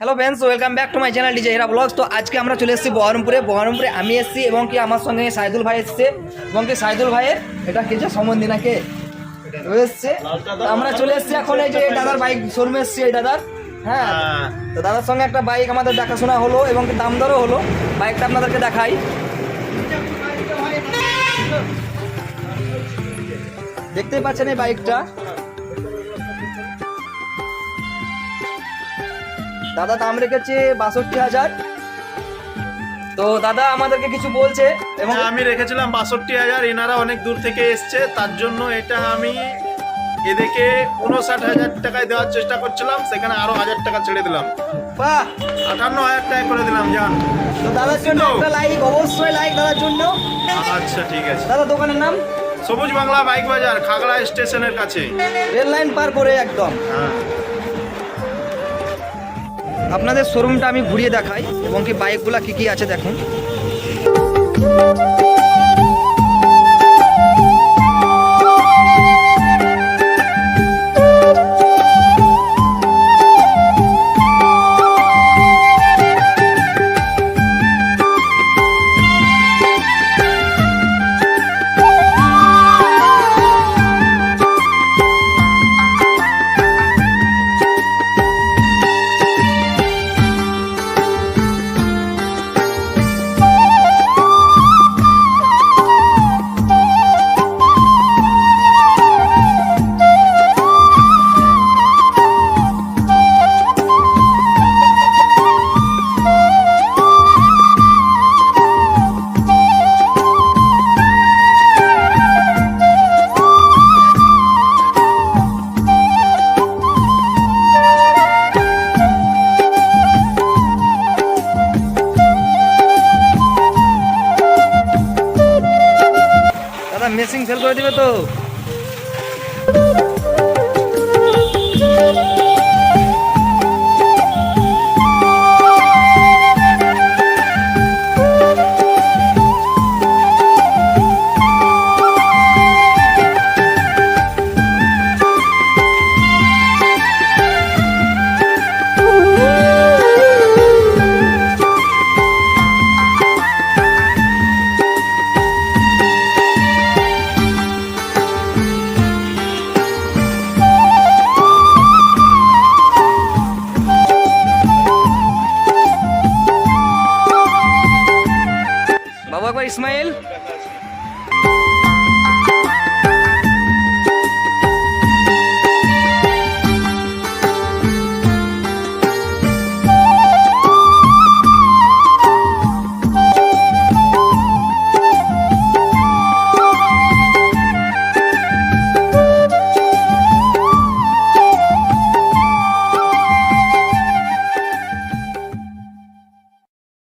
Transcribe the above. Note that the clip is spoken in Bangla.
Hello friends welcome back to my channel DJ Hera blogs তো আজকে আমরা চলে এসেছি বহরমপুরে। বহরমপুরে আমি এসেছি এবং কি আমার সঙ্গে সাইদুল ভাই এসছে। এবং কি সাইদুল ভাইয়ের এটা কে যে সম্বন্ধী না কে এসছে। আমরা চলে এসেছি এখন এই যে দাদার বাইক শোরুমে এসছি এই দাদার। হ্যাঁ তো দাদার সঙ্গে একটা বাইক আমাদের দেখাশোনা হলো এবং কি দাম দরও হলো। বাইকটা আপনাদেরকে দেখাই। দেখতেই পাচ্ছেন এই বাইকটা দাদা দাম রেখেছে বাষট্টি হাজার। তো দাদা আমাদেরকে কিছু বলছে এবং হ্যাঁ, আমি রেখেছিলাম বাষট্টি হাজার এনারা অনেক দূর থেকে এসছে তার জন্য এটা আমি এদেরকে উনষাট হাজার টাকায় দেওয়ার চেষ্টা করছিলাম সেখানে আরও হাজার টাকা ছেড়ে দিলাম। বাহ! আটান্ন হাজার টাকা করে দিলাম জান। তো দাদার জন্য একটা লাইক অবশ্যই লাইক দাদার জন্য। আচ্ছা ঠিক আছে। দাদা দোকানের নাম? সবুজ বাংলা বাইক বাজার খাগড়া স্টেশনের কাছে। রেল লাইন পার করে একদম। হ্যাঁ। আপনাদের শোরুমটা আমি ঘুরিয়ে দেখাই এবং কি বাইকগুলো কী কী আছে দেখুন। মেসিং ফেল করে দিবে তো? বাবু একবার ইসমাইল